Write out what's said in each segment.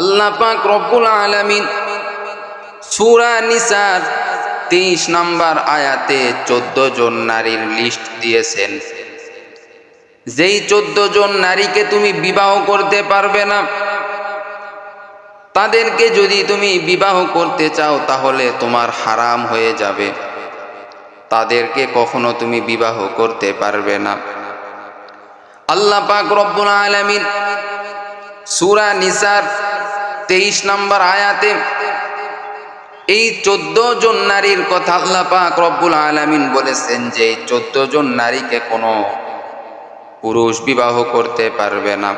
আল্লাহ পাক রব্বুল আলামিন সূরা নিসার তেইশ নাম্বার আয়াতে চোদ্দ জন নারীর লিস্ট দিয়েছেন। যেই চোদ্দ জন নারীকে তুমি বিবাহ করতে পারবে না, তাদেরকে যদি তুমি বিবাহ করতে চাও তাহলে তোমার হারাম হয়ে যাবে। তাদেরকে কখনো তুমি বিবাহ করতে পারবে না। আল্লাহ পাক রব্বুল আলামিন সূরা নিসার তেইশ নম্বর আয়াতে, এই চোদ্দ জন নারীর কথা আল্লাহ পাক রব্বুল আলামিন বলেছেন যে এই চোদ্দ জন নারীকে কোনো পুরুষ বিবাহ করতে পারবে না।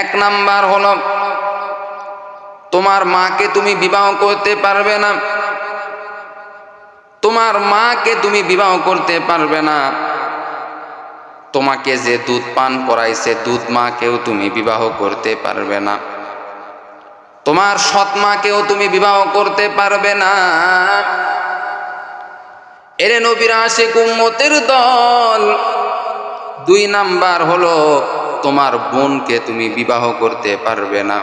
এক নাম্বার হলো, তোমার মাকে তুমি বিবাহ করতে পারবে না। তোমার মাকে তুমি বিবাহ করতে পারবে না। তোমাকে যে দুধ পান করাইছে, দুধ মাকেও তুমি বিবাহ করতে পারবে না। তোমার সৎ মাকেও তুমি বিবাহ করতে পারবে না। এরে নবীর আসে কুম্মতের দল, দুই নাম্বার হলো তোমার বোনকে তুমি বিবাহ করতে পারবে না।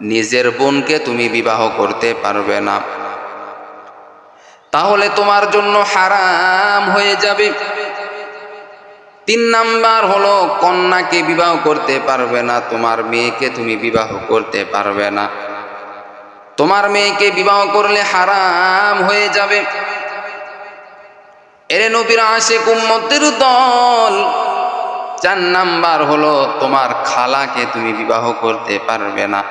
নিজের বোনকে তুমি বিবাহ করতে পারবে না। তাহলে তোমার জন্য হারাম হয়ে যাবে। তিন নাম্বার হলো, কন্যাকে বিবাহ করতে পারবে না, তোমার মেয়েকে তুমি বিবাহ করতে পারবে না। তোমার মেয়েকে বিবাহ করলে হারাম হয়ে যাবে। এরে নবীর আসে কুম্মতের দল, চার নাম্বার হলো, তোমার খালাকে তুমি বিবাহ করতে পারবে না।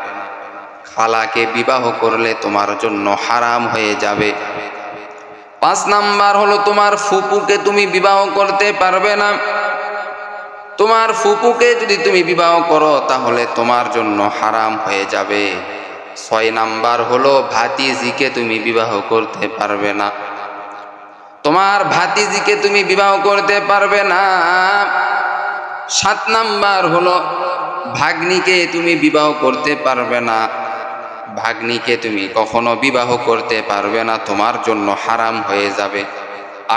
খালাকে বিবাহ করলে তোমার জন্য হারাম হয়ে যাবে। পাঁচ নাম্বার হলো তোমার ফুপুকে তুমি বিবাহ করতে পারবে না। তোমার ফুপুকে যদি তুমি বিবাহ করো, তাহলে তোমার জন্য হারাম হয়ে যাবে। ছয় নাম্বার হলো ভাতিজিকে তুমি বিবাহ করতে পারবে না। তোমার ভাতিজিকে তুমি বিবাহ করতে পারবে না। সাত নাম্বার হলো ভাগ্নিকে তুমি বিবাহ করতে পারবে না। ভাগ্নিকে তুমি কখনো বিবাহ করতে পারবে না, তোমার জন্য হারাম হয়ে যাবে।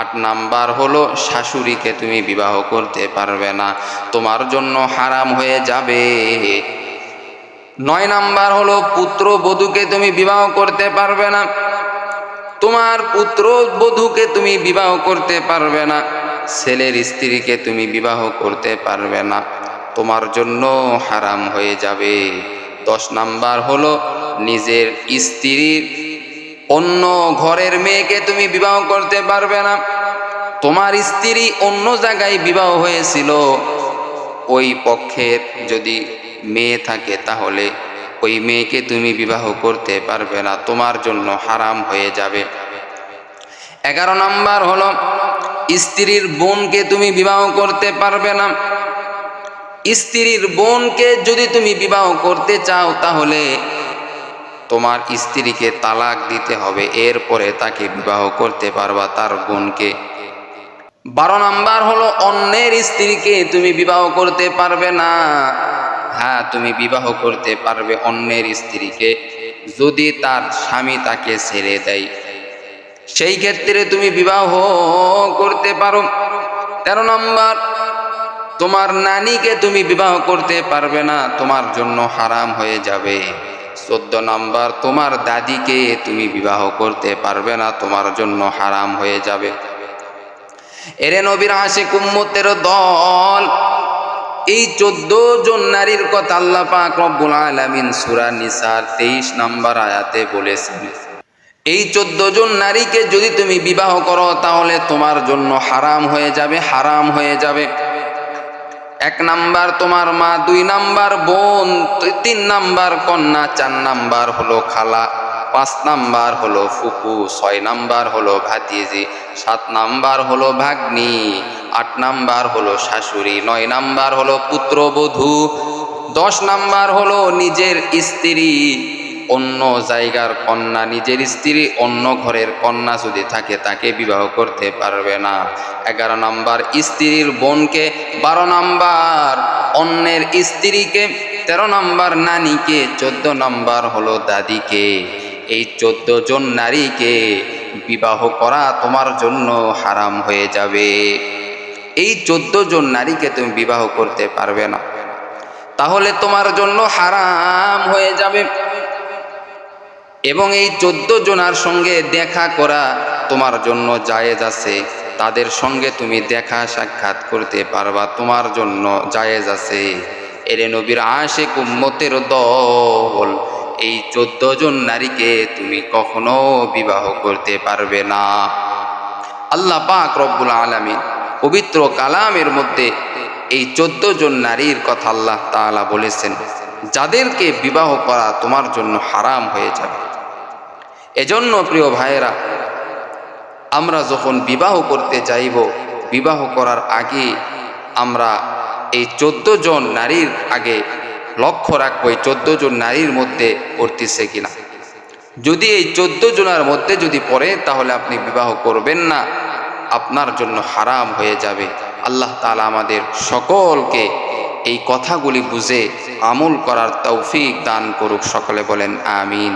আট নাম্বার হলো, শাশুড়িকে তুমি বিবাহ করতে পারবে না, তোমার জন্য হারাম হয়ে যাবে। নয় নাম্বার হলো, পুত্র বধূকে তুমি বিবাহ করতে পারবে না, তোমার পুত্র বধূকে তুমি বিবাহ করতে পারবে না, ছেলের স্ত্রীকে তুমি বিবাহ করতে পারবে না, তোমার জন্য হারাম হয়ে যাবে। দশ নাম্বার হলো নিজের স্ত্রীর অন্য ঘরের মেয়েকে তুমি বিবাহ করতে পারবে না। তোমার স্ত্রী অন্য জায়গায় বিবাহ হয়েছিল। ওই পক্ষের যদি মেয়ে থাকে তাহলে ওই মেয়েকে তুমি বিবাহ করতে পারবে না। তোমার জন্য হারাম হয়ে যাবে। এগারো নাম্বার হলো, স্ত্রীর বোনকে তুমি বিবাহ করতে পারবে না। স্ত্রীর বোনকে যদি তুমি বিবাহ করতে চাও তাহলে তোমার স্ত্রীকে তালাক দিতে হবে, এরপরে তাকে বিবাহ করতে পারবা তার বোনকে। বারো নাম্বার হলো, অন্যের স্ত্রীকে তুমি বিবাহ করতে পারবে না। হ্যাঁ তুমি বিবাহ করতে পারবে অন্যের স্ত্রীকে, যদি তার স্বামী তাকে ছেড়ে দেয়। সেই ক্ষেত্রে তুমি বিবাহ করতে পারো। তেরো নম্বর, তোমার নানিকে তুমি বিবাহ করতে পারবে না, তোমার জন্য হারাম হয়ে যাবে। চোদ্দ নাম্বার, তোমার দাদিকে তুমি বিবাহ করতে পারবে না, তোমার জন্য হারাম হয়ে যাবে। এরে নবীর হাসি কুম্মতের দল, এই চোদ্দ জন নারীর কথা আল্লাহ পাক রব্বুল আলামিন সূরা নিসার তেইশ নাম্বার আয়াতে বলেছেন, এই চোদ্দ জন নারীকে যদি তুমি বিবাহ করো, তাহলে তোমার জন্য হারাম হয়ে যাবে, হারাম হয়ে যাবে। এক নাম্বার তোমার মা, দুই নাম্বার বোন তিন নাম্বার কন্যা, চার নাম্বার হলো খালা, পাঁচ নাম্বার হলো ফুপু, ছয় নাম্বার হলো ভাতিজি, সাত নাম্বার হলো ভাগ্নি, আট নাম্বার হলো শাশুড়ি, নয় নাম্বার হলো পুত্রবধূ, দশ নাম্বার হলো নিজের স্ত্রী। অন্য জায়গার কন্যা, নিজের স্ত্রী, অন্য ঘরের কন্যা যদি থাকে তাকে বিবাহ করতে পারবে না। এগারো নাম্বার স্ত্রীর বোনকে বারো নাম্বার, অন্যের স্ত্রীকে তেরো নাম্বার, নানিকে চোদ্দ নাম্বার হলো দাদিকে। এই চোদ্দ জন নারীকে বিবাহ করা তোমার জন্য হারাম হয়ে যাবে। এই চোদ্দ জন নারীকে তুমি বিবাহ করতে পারবে না। তাহলে তোমার জন্য হারাম হয়ে যাবে। এবং এই চোদ্দ জনার সঙ্গে দেখা করা তোমার জন্য জায়েজ আছে। তাদের সঙ্গে তুমি দেখা সাক্ষাৎ করতে পারবা, তোমার জন্য জায়েজ আছে। এরে নবীর আশেক উম্মতের দল, এই চোদ্দ জন নারীকে তুমি কখনো বিবাহ করতে পারবে না। আল্লাহ পাক রব্বুল আলমিন পবিত্র কালামের মধ্যে এই চোদ্দ জন নারীর কথা আল্লাহ তাআলা বলেছেন, যাদেরকে বিবাহ করা তোমার জন্য হারাম হয়ে যাবে। এজন্য প্রিয় ভাইয়েরা আমরা যখন বিবাহ করতে চাইব বিবাহ করার আগে আমরা এই চোদ্দ জন নারীর আগে লক্ষ্য রাখব, এই চোদ্দ জন নারীর মধ্যে পড়তেছে কিনা। যদি এই চোদ্দ জনের মধ্যে যদি পড়ে, তাহলে আপনি বিবাহ করবেন না। আপনার জন্য হারাম হয়ে যাবে। আল্লাহ তালা আমাদের সকলকে এই কথাগুলি বুঝে আমল করার তৌফিক দান করুক। সকলে বলেন, আমিন।